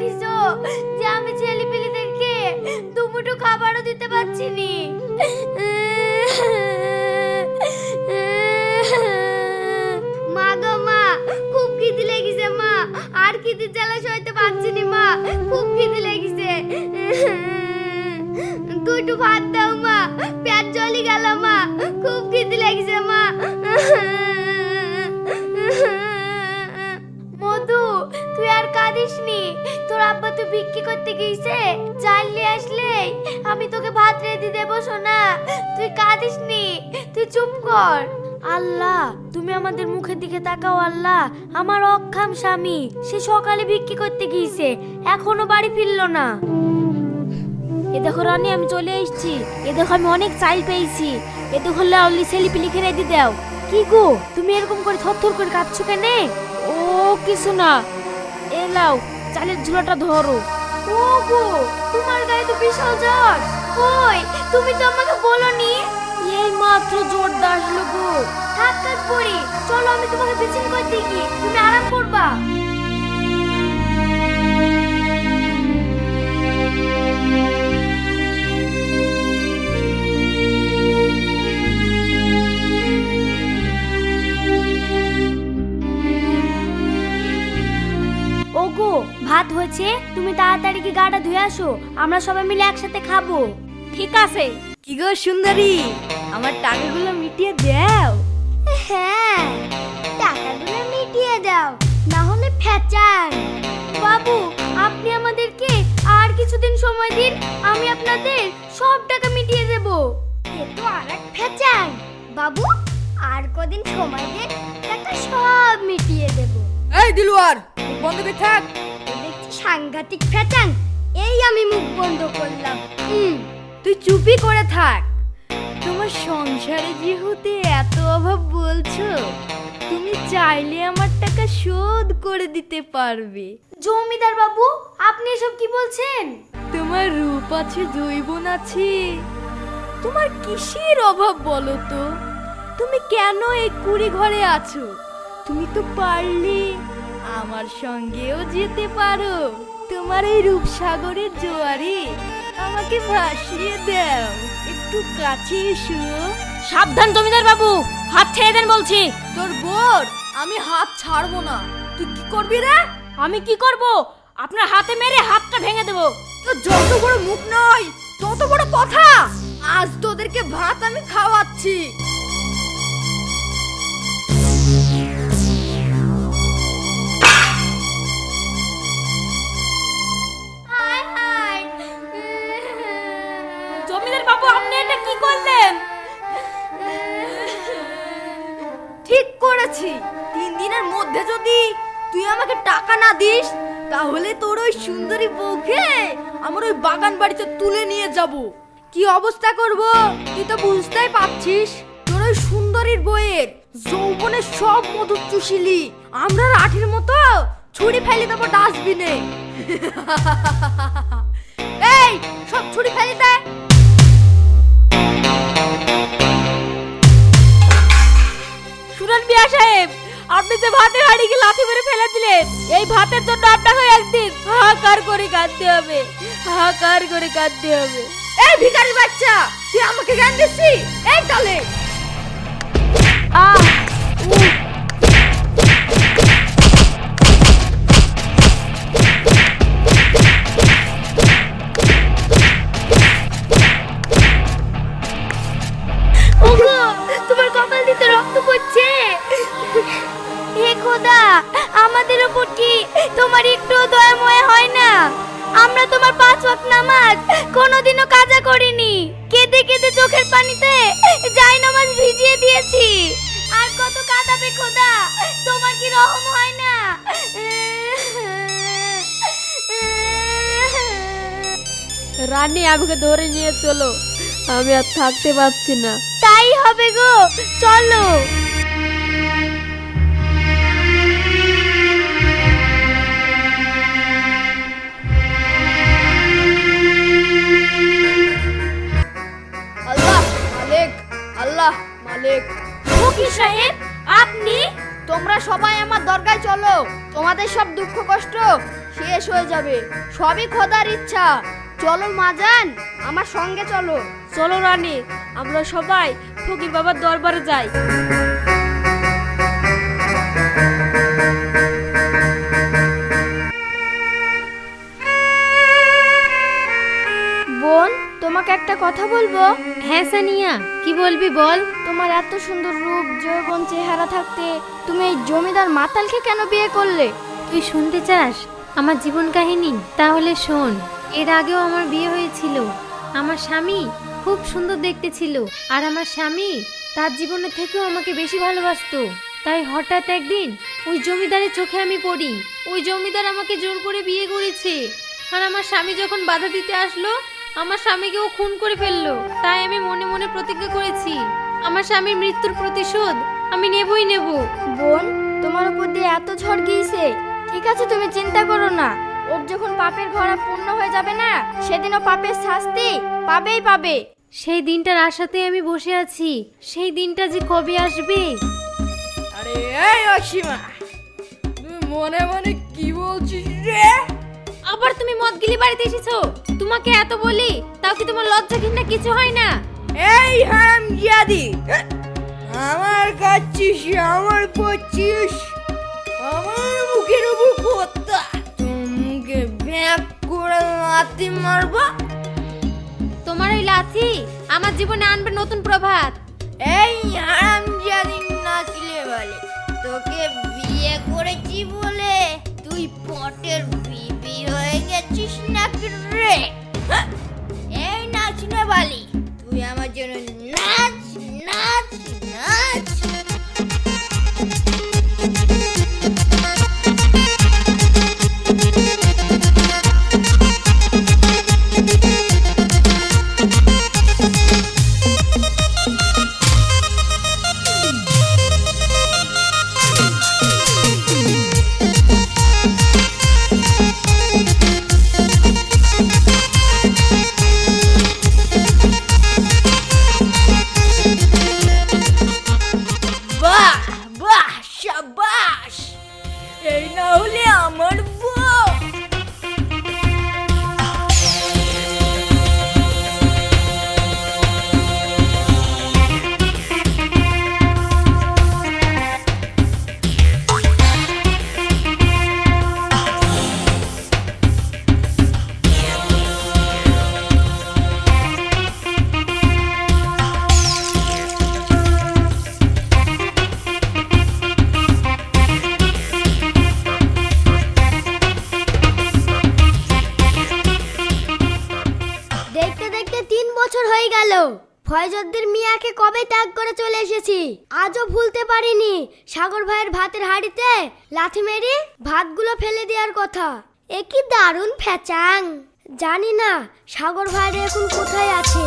পাঠিয়েছো যে আমি ছেলে পিলিদেরকে দুমুঠো খাবারও দিতে পারছি নি। মা গো মা, খুব খিদে লেগেছে মা। আর খিদে জ্বালা সইতে পারছি নি আব্বা তো বিক্রি করতে গিয়েছে চাইলে আসলে। আমি তোকে ভাত রেডি দেবো, সোনা। তুই কাঁদিস নি। তুই চুপ কর। আল্লাহ, তুমি আমাদের মুখের দিকে তাকাও, আল্লাহ। আমার অক্ষাম স্বামী, সে সকালে বিক্রি করতে গিয়েছে এখনও বাড়ি ফিরলো না। এ দেখো রানী, আমি চলে এসেছি। এ দেখো আমি অনেক চাইল পেয়েছি। এ দেখো লাউলি ছেলি পিলি খেয়ে দি দাও। কি গো, তুমি এরকম করে থরথর করে কাঁদছো কেনে? ও, কিছু না। এ লাও। চালের ঝুলাটা ধরো। ওগো, তোমার গায়ে তো বিশাল জ্বর কই, তুমি তো আমাকে বলনি? এই মাত্র জ্বর আসলো গো। থাক কাজ করি, চলো আমি তোমাকে বিছিন করে দিই তুমি আরাম করবা। তাড়াতাড়ি কি গাটা ধুয়ে আসো? আমরা সবাই মিলে একসাথে খাব। ঠিক আছে। কি গো সুন্দরী? আমার টাকাগুলো মিটিয়ে দাও। হ্যাঁ টাকাগুলো মিটিয়ে দাও না হলে ফেচান বাবু আপনি আমাদেরকে আর কিছুদিন সময় দিন আমি আপনাদের সব টাকা মিটিয়ে দেব। এ তো আর এক ফেচান বাবু আর কদিন সময় দে টাকা সব মিটিয়ে দেব। এই দিলুয়ার বন্ধ থাক। সাংঘাতিক ফেচান এই আমি মুখ বন্ধ করলাম। হুম তুই চুপি করে থাক। তোমার সংসারে যেহেতু এত অভাব বলছো তুমি চাইলে আমার টাকা শোধ করে দিতে পারবে। জমিদার বাবু আপনি এসব কি বলছেন? তোমার রূপ আছে জৈবন আছে। তোমার কিসের অভাব বলো তো? তুমি কেন এই কুড়ি ঘরে আছো? তুমি তো পারলে। আমার সঙ্গেও যেতে পারো। তোমার এই রূপসাগরের জোয়ারে আমাকে ভাসিয়ে দাও। একটু কাছে এসো। সাবধান জমিদার বাবু হাত ছেড়ে দেন বলছি। তোর বোর আমি হাত ছাড়বো না। তুই কি করবি রে? আমি কি করব? আপনার হাতে মেরে হাতটা ভেঙে দেবো। তো যত বড় মুখ নয় তত বড় কথা। আজ তোদেরকে ভাত আমি খাওয়াচ্ছি। আমার ওই বাগান বাড়িতে তুলে নিয়ে যাব। কি অবস্থা করব? তুই তো বুঝতেই পারছিস, তোর ওই সুন্দরীর বইয়ের যৌবনের সব মধু চুষিলি। আমরা লাঠির মতো ছুরি ফেলে দেবো ডাস্টবিনে। এই, সব ছুরি ফেলে দে। শুনুন বিয়া সাহেব আপনি যে ভাতের হাড়িকে লাথি মেরে ফেলে দিলেন, এই ভাতের জন্য আপনাকে একদিন হাহাকার করে কাঁদতে হবে, হাহাকার করে কাঁদতে হবে। এই ভিখারি বাচ্চা, তুই আমাকে জ্ঞান দিচ্ছি এই তালে। আহ! চোখের পানিতে যাই নামাজ ভিজিয়ে দিয়েছি। আর কত কাঁদাবে খোদা? তোমার কি রহম হয় না? রানী আমাকে ধরে নিয়ে চলো। আমি আর থাকতে পারছি না। তাই হবে গো চলো। যাবে। সবই খোদার ইচ্ছা। চলো মাজান আমার সঙ্গে চলো। চলো রানী আমরা সবাই ফকির বাবার দরবারে যাই। বোন তোমাকে একটা কথা বলব? হ্যাঁ সানিয়া কি বলবি বল? তোমার এত সুন্দর রূপ যৌবন চেহারা থাকতে তুমি এই জমিদার মাতালকে কেন বিয়ে করলে? তুই শুনতে চাস? আমার জীবন কাহিনী? তাহলে শোন। এর আগেও আমার বিয়ে হয়েছিল। আমার স্বামী খুব সুন্দর দেখতে ছিল। আর আমার স্বামী তার জীবনের থেকেও আমাকে বেশি ভালোবাসতো। তাই হঠাৎ একদিন ওই জমিদারের চোখে আমি পড়ি। ওই জমিদার আমাকে জোর করে বিয়ে করেছে। আর আমার স্বামী যখন বাধা দিতে আসলো, আমার স্বামীকে ও খুন করে ফেলল। তাই আমি মনে মনে প্রতিজ্ঞা করেছি। আমার স্বামীর মৃত্যুর প্রতিশোধ আমি নেবই নেব। বোন, তোমার উপর দিয়ে এত ঝড় গিয়েছে। ঠিক আছে তুমি চিন্তা করো না। ওর যখন পাপের ঘোড়া পূর্ণ হয়ে যাবে না সেদিনও পাপের শাস্তি পাবেই পাবে। সেই দিনটার আশাতে আমি বসে আছি। সেই দিনটা যে কবে আসবে? আরে এই অসীমা তুই মনে মনে কি বলছিস রে? আবার তুমি মদ গিলি বাড়িতে এসেছ? তোমাকে এত বলি তাও কি তোমার লজ্জা ঘৃণা কিছু হয় না? এই হারাম জিয়াদি আমার কাচ্ছিস আমার পড়ছিস আমার মুখের উপর লাথি মারব? তোমার ওই লাথি আমার জীবনে আনবে নতুন প্রভাত। এই হারাম না নাচলে বলে তোকে বিয়ে করেছি বলে তুই পটের বিবি এই না ফয়জদ্দের মিয়াকে কবে ত্যাগ করে চলে এসেছি? আজও ভুলতে পারিনি। সাগর ভাইয়ের ভাতের হাড়িতে লাথি মেরে ভাতগুলো ফেলে দেওয়ার কথা। এ কি দারুণ ফ্যাচাং জানি না, সাগর ভাইয়ের এখন কোথায় আছে।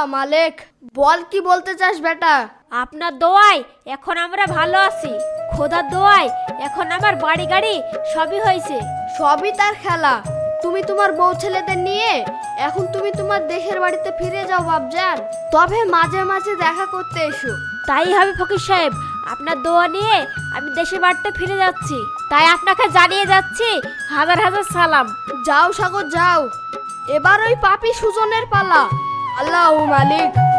আল্লাহ মালিক। বল কি বলতে চাস বেটা? আপনার দোয়ায় এখন আমরা ভালো আছি। খোদার দোয়ায় এখন আমার বাড়ি গাড়ি সবই হয়েছে। সবই তার খেলা। তুমি তোমার বউ ছেলেদের নিয়ে এখন তুমি তোমার দেশের বাড়িতে ফিরে যাও বাবজান তবে মাঝে মাঝে দেখা করতে এসো। তাই হবে ফকির সাহেব। আপনার দোয়া নিয়ে আমি দেশের বাড়িতে ফিরে যাচ্ছি। তাই আপনাকে জানিয়ে যাচ্ছি হাজার হাজার সালাম। যাও সাগর যাও। এবার ওই পাপি সুজনের পালা। আল্লাহ মালিক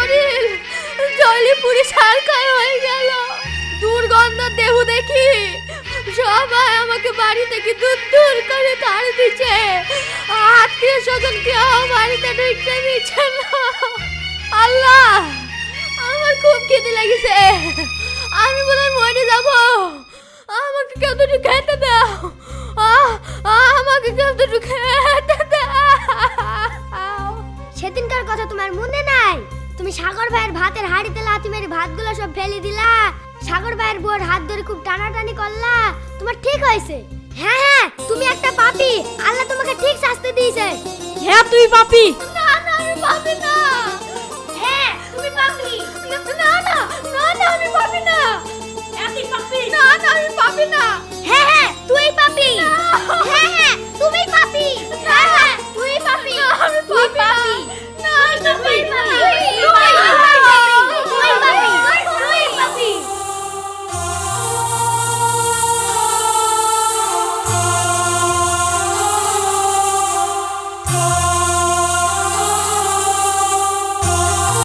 শরীর জলে পুরি ছারখার হয়ে গেল। দুর্গন্ধ দেহ দেখি। সবাই আমাকে বাড়ি থেকে দূর দূর করে তাড় দিচ্ছে। আত্মীয় স্বজন কেউ বাড়িতে ঢুকতে দিচ্ছে না। আল্লাহ, আমার খুব খিদে লেগেছে। আমি বলে মরে যাব। আমাকে কেউ দুটো খেতে দাও। আমাকে কেউ দুটো খেতে দাও। সেদিনকার কথা তোমার মনে নাই? তুমি সাগর ভাইয়ের ভাতের হাড়িতে লাথি মেরে ভাতগুলো সব ফেলে দিলা? সাগর ভাইয়ের বুয়ার হাত ধরে খুব টানাটানি করলা? তোমার ঠিক হয়েছে? হ্যাঁ হ্যাঁ তুমি একটা পাপি। আল্লাহ তোমাকে ঠিক শাস্তি দিয়েছে। হ্যাঁ তুই পাপি। না না আমি পাপি না। হ্যাঁ তুমি পাপি। না না না না আমি পাপি না। পাপি। না না আমি পাপি না। হ্যাঁ হ্যাঁ তুই পাপি। হ্যাঁ হ্যাঁ তুমি পাপি।